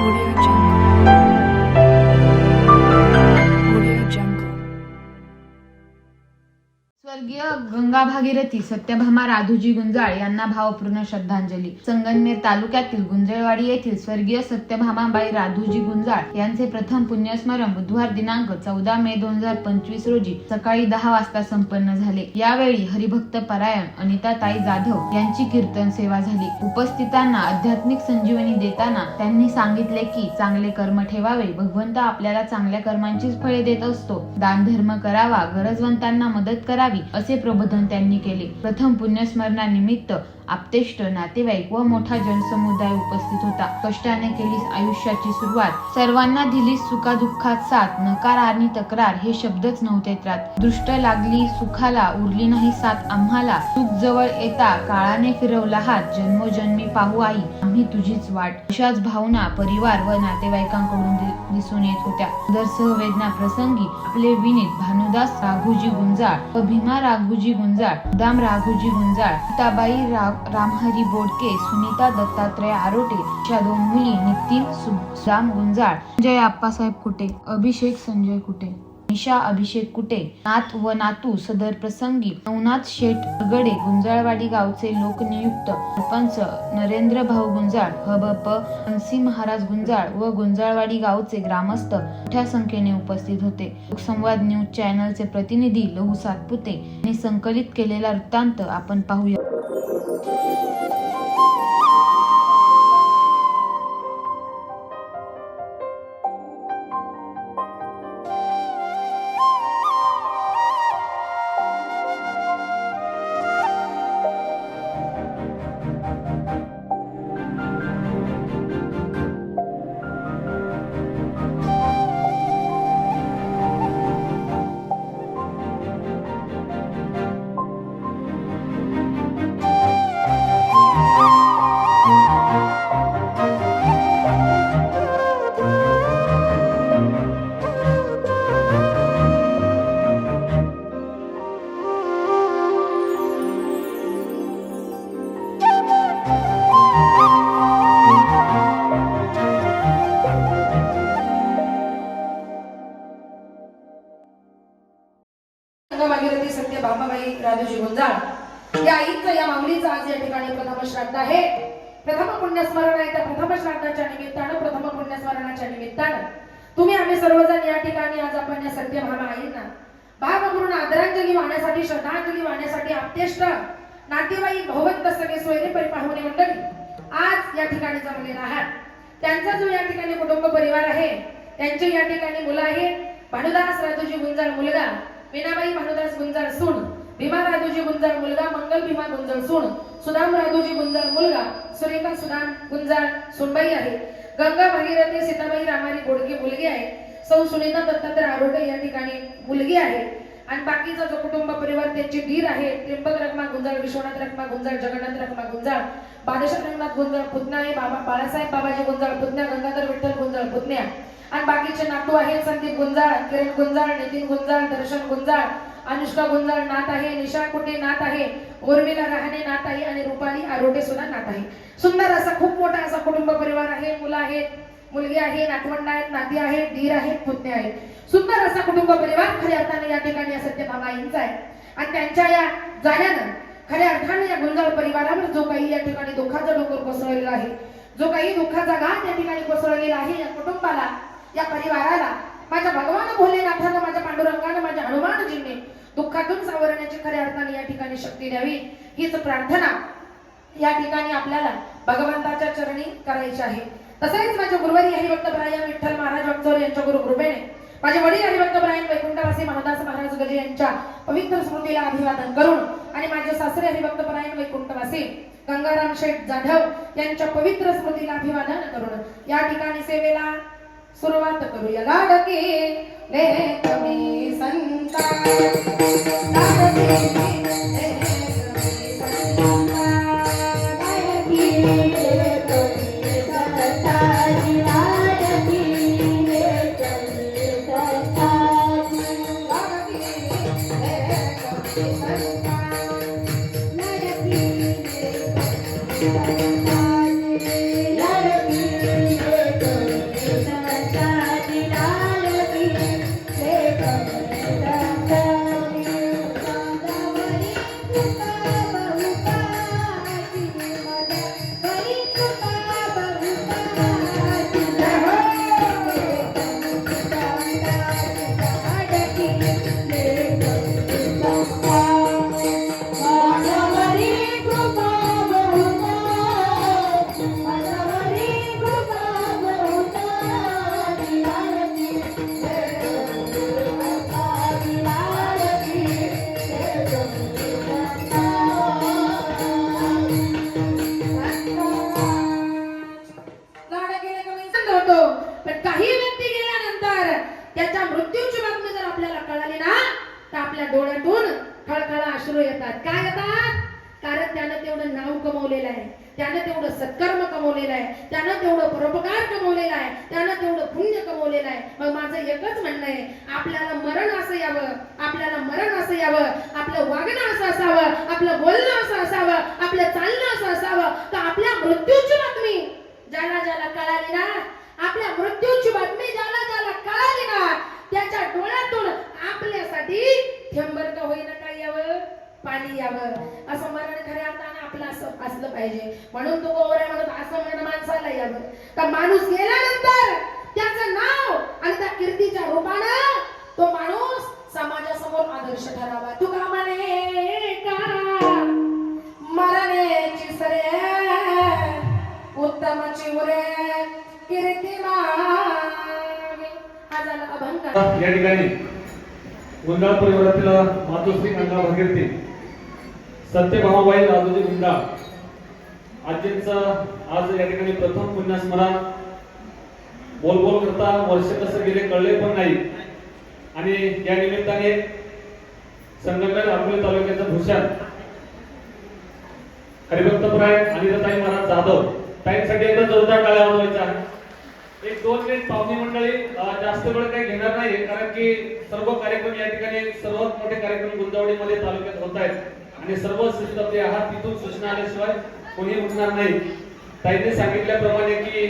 Audio Jungle. स्वर्गीय गंगा भागीरथी सत्यभामा राधूजी गुंजाळ यांना भावपूर्ण श्रद्धांजली. संगनमेर तालुक्यातील गुंजळवाडी येथील स्वर्गीय सत्यभामाबाई राधूजी गुंजाळ यांचे प्रथम पुण्यस्मरण बुधवार दिनांक चौदा मे दोन हजार पंचवीस रोजी सकाळी दहा वाजता संपन्न झाले. यावेळी हरिभक्त परायण अनिताताई जाधव यांची कीर्तन सेवा झाली. उपस्थितांना आध्यात्मिक संजीवनी देताना त्यांनी सांगितले की चांगले कर्म ठेवावे. भगवंत आपल्याला चांगल्या कर्मांचीच फळे देत असतो. दान धर्म करावा. गरजवंतांना मदत करावी असे प्रबोधन त्यांनी केले. प्रथम पुण्यस्मरणानिमित्त आपतेष्ट नातेवाईक व मोठा जनसमुदाय उपस्थित होता. कष्टाने केलीस आयुष्याची सुरुवात. सर्वांना दिलीस सुखादुःखात साथ. नकार आणि तक्रार हे शब्दच नव्हते त्यात. दृष्ट लागली सुखाला उरली नाही साथ आम्हाला. सुख जवळ येता काळाने फिरवला हात. जन्मोजन्मी पाहू आई. आम्ही तुझीच वाट. अशाच भावना परिवार व नातेवाईकांकडून दि- दिसून येत होत्या. दर सहवेदना प्रसंगी आपले विनीत भानुदास राघुजी गुंजाळ व भीमा राघुजी गुंजाळ दाम राघुजी गुंजाळ ताबाई रा- रामहरी बोडके सुनीता दत्तात्रय आरोटे अशा दोन मुली नितीन सुदाम गुंजाळ संजय आप्पासाहेब कुटे अभिषेक संजय कुटे निशा अभिषेक कुटे नात व नातू सदर प्रसंगी नवनाथ शेठ गडे गुंजाळवाडी गावचे लोकनियुक्त सरपंच नरेंद्र भाऊ गुंजाळ हबप हंसी महाराज गुंजाळ व गुंजाळवाडी गावचे ग्रामस्थ मोठ्या संख्येने उपस्थित होते. लोकसंवाद न्यूज चॅनलचे प्रतिनिधी लहू सातपुते यांनी संकलित केलेला वृत्तांत आपण पाहूया. やった! भागीरथी सत्य भामाबाई राजूजी गुंजाळ या आईचं या माऊलीचं आज या ठिकाणी प्रथम श्राद्ध आहे. प्रथम पुण्यस्मरण आहे त्या प्रथम श्राद्धाच्या निमित्तानं प्रथम पुण्यस्मरणाच्या निमित्तानं. तुम्ही आम्ही सर्वजण या ठिकाणी आज आपण या सत्य भामा आईंना भाव करून आदरांजली वाहण्यासाठी श्रद्धांजली वाहण्यासाठी आपतेष्ट नातेवाईक भगवंत सगळे सोयरे परिपाहुणे मंडळी आज या ठिकाणी जमलेला आहात त्यांचा जो या ठिकाणी कुटुंब परिवार आहे त्यांचे या ठिकाणी मुलं आहे भानुदास राजूजी गुंजाळ मुलगा. मीनाबाई भानुदास गुंजाळ सोन भीमा राजूजी गुंजाळ मुलगा मंगल भीमा गुंजाळ सोन सुदाम राजूजी गुंजाळ मुलगा सुरेखा सुदाम गुंजाळ सुनबाई आहे. गंगा भागीरथी सीताबाई रामारी गोडके मुलगी आहे. सौ सुनीता दत्तात्रय आरोटे या ठिकाणी मुलगी आहे. आणि बाकीचा जो कुटुंब परिवार त्यांचे धीर आहे त्रिंबक रखमा गुंजाळ विश्वनाथ रखमा गुंजाळ जगन्नाथ रखमा गुंजाळ बादशाह रंगनाथ गुंजाळ पुतण्या आहे बाबा बाळासाहेब बाबाजी गुंजाळ पुतण्या गंगाधर विठ्ठल गुंजाळ पुतण्या. आणि बाकीचे नातू आहेत संदीप गुंजाळ किरण गुंजाळ नितीन गुंजाळ दर्शन गुंजाळ अनुष्का गुंजाळ नात आहे निशा कुटे नात आहे उर्मिला रहाणे नात आहे आणि रुपाली आरोटे सुद्धा नात आहे. सुंदर असा खूप मोठा असा कुटुंब परिवार आहे मुलं आहेत मुलगी आहे नातवंड आहेत नाती आहेत धीर आहेत पुतणे आहेत. सुंदर असा कुटुंब परिवार खऱ्या अर्थाने या ठिकाणी या सत्यभामाईंचा आहे. आणि त्यांच्या या जाण्यानं खऱ्या अर्थाने या गुंजाळ परिवारावर जो काही या ठिकाणी दुःखाचा डोंगर कोसळलेला आहे जो काही दुःखाचा घात या ठिकाणी कोसळलेला आहे या कुटुंबाला या परिवाराला माझ्या भगवान भोलेनाथानं माझ्या पांडुरंगानं माझ्या हनुमानजींनी दुःखातून सावरण्याची खऱ्या अर्थाने या ठिकाणी शक्ती द्यावी हीच प्रार्थना या ठिकाणी आपल्याला भगवंताच्या चरणी करायची आहे. तसेच माझ्या गुरुवारी हरिभक्त ब्राह्मण विठ्ठल महाराज वागचौर यांच्या गुरु कृपेने माझे वडील हरिभक्त ब्राह्मण वैकुंठवासी महादास महाराज गजे यांच्या पवित्र स्मृतीला अभिवादन करून आणि माझे सासरे हरिभक्त ब्राह्मण वैकुंठवासी गंगाराम शेठ जाधव यांच्या पवित्र स्मृतीला अभिवादन करून या ठिकाणी सेवेला सुरुवात करूया लाडके ले कमी संता लाडके आपल्याला मरण असं यावं आपल्याला मरण असं यावं आपलं वागणं असं असावं आपलं बोलणं असं असावं आपलं चालणं असं असावं तर आपल्या मृत्यूची बातमी ज्याला ज्याला कळाली ना आपल्या मृत्यूची बातमी ज्याला ज्याला कळाली ना त्याच्या डोळ्यातून आपल्यासाठी थेंबर का होईना काय यावं? पाणी यावं. असं मरण खऱ्या अर्थानं आपलं असं असलं पाहिजे. म्हणून तो गोवऱ्या म्हणत असं मरण माणसाला यावं. का माणूस गेल्यानंतर गुंडाळ परिवारातील मातोश्री गंगा भगीरथी सत्यभामाबाई राजूजी गुंडाळ आजींचा आज या ठिकाणी प्रथम पुण्यस्मरण. बोलबोल करता वर्ष कसं गेले कळले पण नाही. आणि या निमित्ताने संगमनेर अकोले तालुक्याचं भूषण हरिभक्तप्राय अनिताई महाराज जाधव ताईंसाठी एकदा जोरदार टाळ्या वाजवायच्या एक दोन मिनिट पाहुणी मंडळी जास्त वेळ काही घेणार नाही कारण की सर्व कार्यक्रम या ठिकाणी सर्वात मोठे कार्यक्रम गुंजावडीमध्ये तालुक्यात होत आहेत. आणि सर्व शिस्तप्रिय आहात तिथून सूचना आल्याशिवाय कोणी उठणार नाही. ताईने सांगितल्याप्रमाणे की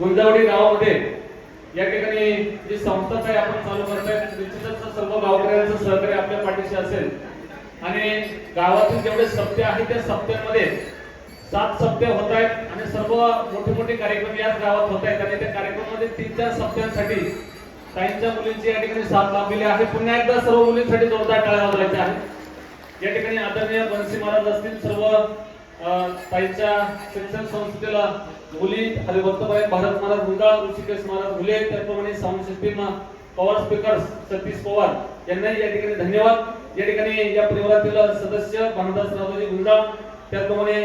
गुंजावडी गावामध्ये या ठिकाणी जी संस्था काही आपण चालू करताय निश्चितच सर्व गावकऱ्यांचं सहकार्य आपल्या पाठीशी असेल. आणि गावातील जेवढे सप्ते आहेत त्या सप्त्यांमध्ये सात सप्ते होत आहेत आणि सर्व मोठे मोठे कार्यक्रम याच गावात होत आहेत. आणि त्या कार्यक्रमामध्ये तीन चार सप्त्यांसाठी काहींच्या मुलींची या ठिकाणी साथ लाभलेली आहे. पुन्हा एकदा सर्व मुलींसाठी जोरदार टाळ्या वाजवायच्या आहे या ठिकाणी आदरणीय बनसी महाराज असतील सर्व ताईंच्या शिक्षण संस्थेला मुली हरिभक्तबाई भारत महाराज गुंडाळ ऋषिकेश महाराज मुले त्याप्रमाणे sound system power speakers Satish Pawar यांनाही या ठिकाणी धन्यवाद. या ठिकाणी या परिवारातील सदस्य भानुदास रावजी गुंडाळ त्याचप्रमाणे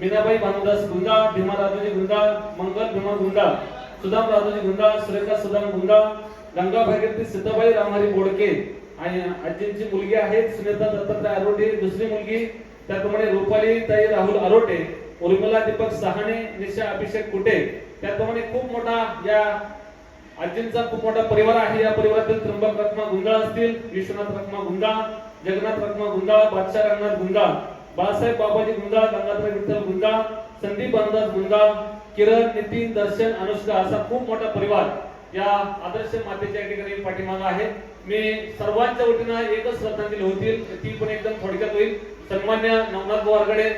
मीनाबाई भानुदास गुंडाळ भीमा राजोजी गुंडाळ मंगल भीमा गुंडाळ सुदाम राजोजी गुंडाळ सुरेखा सुदाम गुंडाळ गंगा भागीरथी सिद्धबाई रामहरी बोडके. आणि आजींची मुलगी आहे सुनेता दत्तात्रय आरोटे दुसरी मुलगी त्याप्रमाणे रुपाली ताई राहुल आरोटे उर्मिला दीपक सहाणे निशा अभिषेक कुटे. त्याप्रमाणे खूप मोठा या आजींचा खूप मोठा परिवार आहे. या परिवारातील त्र्यंबक रत्मा गुंडाळ असतील विश्वनाथ रत्मा गुंडाळ जगन्नाथ रत्मा गुंडाळ बादशाह रंगनाथ गुंडाळ. बाळासाहेब बाबाजी गुंडाळ गंगाधर विठ्ठल गुंडाळ संदीप अंदाज गुंडाळ किरण नितीन दर्शन अनुष्का असा खूप मोठा परिवार या आदर्श मातेच्या ठिकाणी पाठीमागा आहे. मी सर्वांच्या वतीनं एकच श्रद्धांजली होतील ती पण एकदम थोडक्यात होईल. सन्मान्य नवनाथ बोवारगडे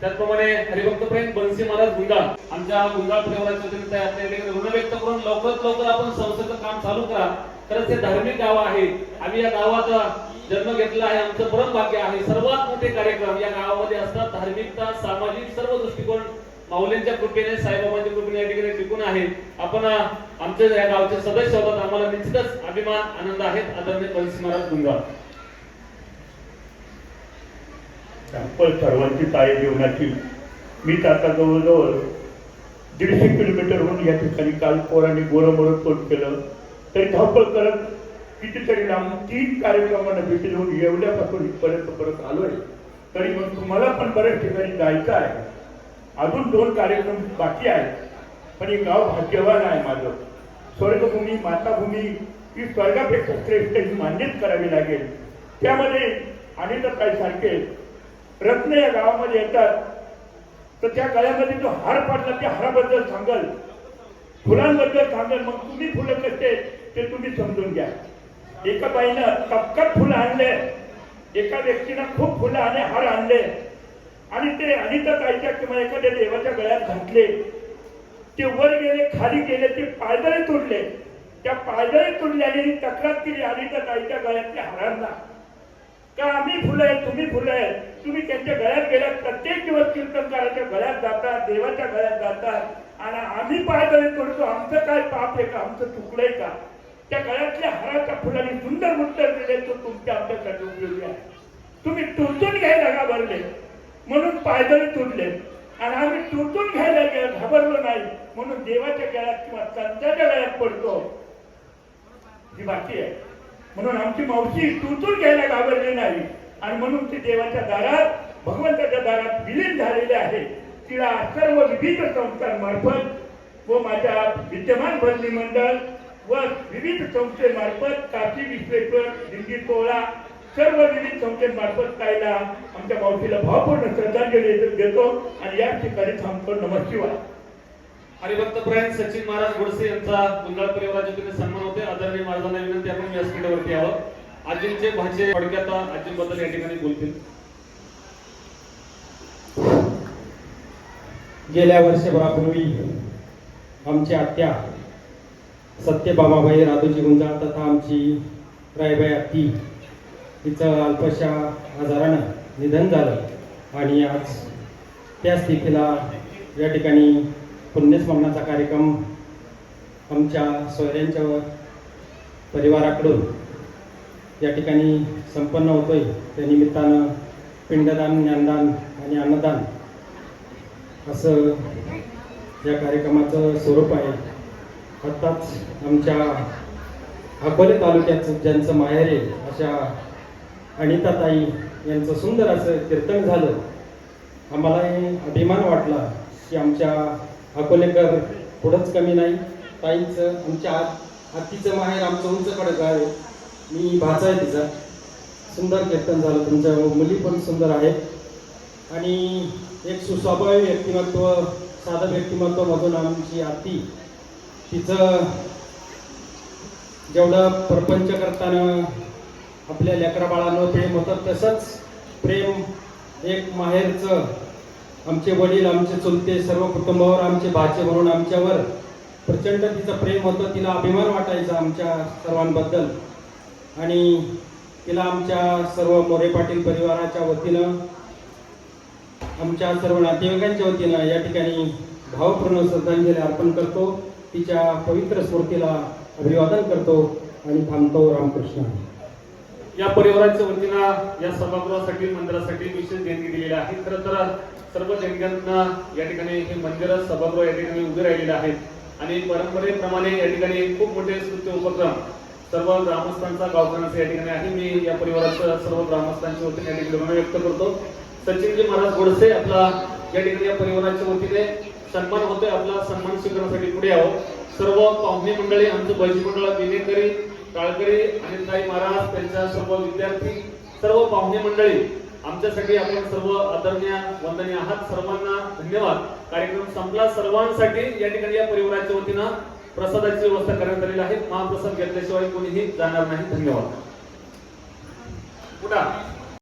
त्याचप्रमाणे हरिभक्त प्रेम बनसी महाराज गुंडाळ आमच्या गुंडाळ परिवाराच्या वतीने त्या आपल्या ठिकाणी ऋण व्यक्त करून लवकरात लवकर आपण संस्थेचं काम चालू करा. खरंच हे धार्मिक गाव आहे आम्ही या गावाचा जन्म घेतला आहे. आमचं परम भाग्य आहे. सर्वात मोठे कार्यक्रम या गावामध्ये असतात धार्मिकता सामाजिक सर्व दृष्टिकोन माऊलींच्या कृपेने साईबाबांच्या कृपेने या ठिकाणी टिकून आहे आपण आमचे या गावचे सदस्य होतात आम्हाला निश्चितच अभिमान आनंद आहे. आदरणीय बनसी महाराज गुंडाळ धावपळ सर्वांचीच आहे जीवनाची. मी तर आता जवळजवळ दीडशे किलोमीटरहून या ठिकाणी काल पोरांनी गोरमोर तोंड केलं. तरी धावपळ करत कितीतरी लांब तीन कार्यक्रमांना भेटी देऊन एवढ्यापासून इथपर्यंत परत आलोय. तरी मग तुम्हाला पण बऱ्याच ठिकाणी जायचं आहे. अजून दोन कार्यक्रम बाकी आहेत. पण हे गाव भाग्यवान आहे माझं. स्वर्गभूमी माताभूमी ही स्वर्गापेक्षा श्रेष्ठ ही मान्यच करावी लागेल. त्यामध्ये आणि जर काही सारखे रत्न या गावामध्ये येतात. तर त्या गळ्यामध्ये जो हार पडला त्या हाराबद्दल सांगाल. हो. फुलांबद्दल सांगेल मग तुम्ही फुलं कसे ते तुम्ही समजून घ्या. एका बाईनं कपकट फुलं आणले एका व्यक्तीनं खूप फुलं आणि हार आणले. आणि ते अनिता ताईच्या किंवा एखाद्या देवाच्या गळ्यात घातले. ते वर गेले खाली गेले ते पायदळे तुडले. त्या पायदळे तुडल्याने तक्रार केली अनिता ताईच्या गळ्यातल्या हारांना. का आम्ही फुलं आहे तुम्ही फुलं आहे तुम्ही त्यांच्या गळ्यात गेल्या प्रत्येक दिवस कीर्तनकाराच्या गळ्यात जातात देवाच्या गळ्यात जातात. आणि आम्ही पायदळी पडतो आमचं काय पाप आहे का? आमचं चुकलंय का? त्या गळ्यातल्या हाराच्या फुलांनी सुंदर उत्तर दिले तो तुमच्या आमच्यासाठी उपयोगी आहे. तुम्ही तुटून घ्यायला घाबरले. म्हणून पायदळी तुटले. आणि आम्ही तुटून घ्यायला घाबरलो नाही. म्हणून देवाच्या गळ्यात किंवा संतांच्या गळ्यात पडतो. ही बाकी आहे. म्हणून आमची मावशी तुटून घ्यायला घाबरली नाही. आणि म्हणून ती देवाच्या दारात भगवंताच्या दारात विलीन झालेली आहे. तिला सर्व विविध संस्थांमार्फत व माझ्या विद्यमान भरणी मंडळ व विविध संस्थेमार्फत काशी विश्वेश्वर दिंडी सोहळा सर्व विविध संस्थेमार्फत कायला आमच्या मावशीला भावपूर्ण श्रद्धांजली देतो आणि या ठिकाणी थांबतो. नमः शिवाय. हरिभक्त सचिन महाराज गोडसे यांचा गुंडाळ परिवाराच्या वतीने सन्मान होते. आदरणीय महाराजांना विनंती आपण व्यासपीठावरती यावं. आजींचे भाचे थोडक्यात आजींबद्दल या ठिकाणी बोलतील. गेल्या वर्षभरापूर्वी आमची आत्या सत्यबाबाबाई राधोजी गुंजाळ तथा आमची रायबाई आत्ती तिचं अल्पशा आजारानं निधन झालं आणि आज त्या स्थितीला या ठिकाणी पुण्यस्मरणाचा कार्यक्रम आमच्या सोयऱ्यांच्या परिवाराकडून या ठिकाणी संपन्न होतोय. त्या निमित्तानं पिंडदान ज्ञानदान आणि अन्नदान असं या कार्यक्रमाचं स्वरूप आहे. आत्ताच आमच्या अकोले तालुक्याचं ज्यांचं माहेर आहे अशा अनिताताई यांचं सुंदर असं कीर्तन झालं. आम्हालाही अभिमान वाटला की आमच्या अकोलेकर पुढंच कमी नाही. ताईंचं आमच्या आत आत्तीचं माहेर आमचं उंच कडक आहे. मी भाचा आहे तिचा. सुंदर कीर्तन झालं. तुमच्या मुली पण सुंदर आहेत. आणि एक सुस्वभावी व्यक्तिमत्व साधं व्यक्तिमत्व मधून आमची आरती. तिचं जेवढं प्रपंच करताना आपल्या लेकरा बाळांवर प्रेम होतं तसंच प्रेम एक माहेरचं आमचे वडील आमचे चुलते सर्व कुटुंबावर आमचे भाचे म्हणून आमच्यावर प्रचंड तिचं प्रेम होतं तिला अभिमान वाटायचा आमच्या सर्वांबद्दल. आणि तिला आमच्या सर्व मोरे पाटील परिवाराच्या वतीनं आमच्या सर्व नातेवाईकांच्या वतीनं या ठिकाणी भावपूर्ण श्रद्धांजली अर्पण करतो. तिच्या पवित्र स्मृतीला अभिवादन करतो आणि थांबतो रामकृष्ण. या परिवाराच्या वतीनं या सभागृहासाठी मंदिरासाठी विशेष देणगी दिलेली आहे. खरं तर सर्व देणग्यांना या ठिकाणी हे मंदिर सभागृह या ठिकाणी उभे राहिलेले आहेत. आणि परंपरेप्रमाणे या ठिकाणी खूप मोठे स्तुत्य उपक्रम सर्व ग्रामस्थांचा गावकऱ्यांचा या ठिकाणी आहे. मी या परिवाराचं सर्व ग्रामस्थांच्या वतीने या ठिकाणी व्यक्त करतो. सचिनजी महाराज गोडसे आपला या ठिकाणी या परिवाराच्या वतीने सन्मान होतोय. आपला सन्मान स्वीकारण्यासाठी पुढे आहो सर्व पाहुणे मंडळी आमचं बैजी मंडळ विनेकरी काळकरी आणि महाराज त्यांच्या सर्व विद्यार्थी सर्व पाहुणे मंडळी आमच्यासाठी आपण सर्व आदरणीय वंदनीय आहात. सर्वांना धन्यवाद. कार्यक्रम संपला. सर्वांसाठी या ठिकाणी या परिवाराच्या वतीनं प्रसादाची व्यवस्था करण्यात आलेली आहे. महाप्रसाद घेतल्याशिवाय कोणीही जाणार नाही. धन्यवाद. पुढा